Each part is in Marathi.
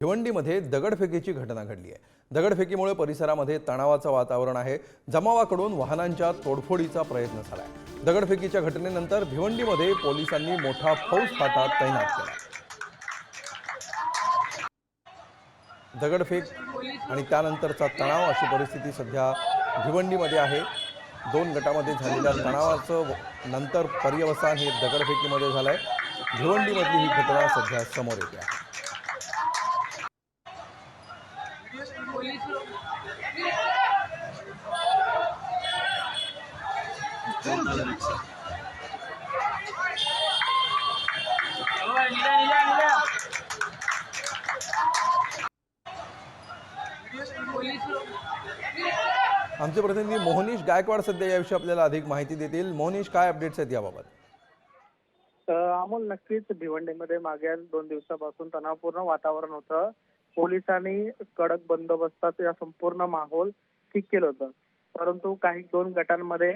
भिवंडीमध्ये दगडफेकीची घटना घडली आहे. दगडफेकीमुळे परिसरामध्ये तणावाचं वातावरण आहे. जमावाकडून वाहनांच्या तोडफोडीचा प्रयत्न झालाय. दगडफेकीच्या घटनेनंतर भिवंडीमध्ये पोलिसांनी मोठा फौज फाटा तैनात केला दगडफेक आणि त्यानंतरचा तणाव अशी परिस्थिती सध्या भिवंडीमध्ये आहे. दोन गटामध्ये झालेल्या तणावाचं नंतर पर्यवसान हे दगडफेकीमध्ये झालंय. भिवंडीमधली ही घटना सध्या समोर येते आहे. आमचे प्रतिनिधी मोहनीश गायकवाड सध्या याविषयी आपल्याला अधिक माहिती देतील. मोहनीश काय अपडेट्स आहेत याबाबत? अमोल नक्कीच भिवंडीमध्ये मागील दोन दिवसापासून तणावपूर्ण वातावरण होतं. पोलिसांनी कडक बंदोबस्तात या संपूर्ण माहोल ठीक केलं होतं. परंतु काही दोन गटांमध्ये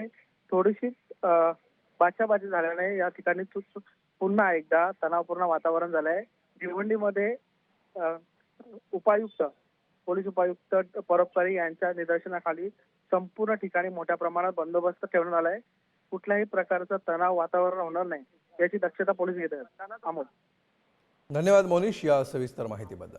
थोडीशी बाचाबाची झाल्याने या ठिकाणी पुन्हा एकदा तणावपूर्ण वातावरण झालंय. भिवंडीमध्ये उपायुक्त पोलीस उपायुक्त परोपकारी यांच्या निदर्शनाखाली संपूर्ण ठिकाणी मोठ्या प्रमाणात बंदोबस्त ठेवण्यात आलाय. कुठल्याही प्रकारचं तणाव वातावरण होणार नाही याची दक्षता पोलीस घेत आहेत. अमोल. धन्यवाद मोनिश या सविस्तर माहितीबद्दल.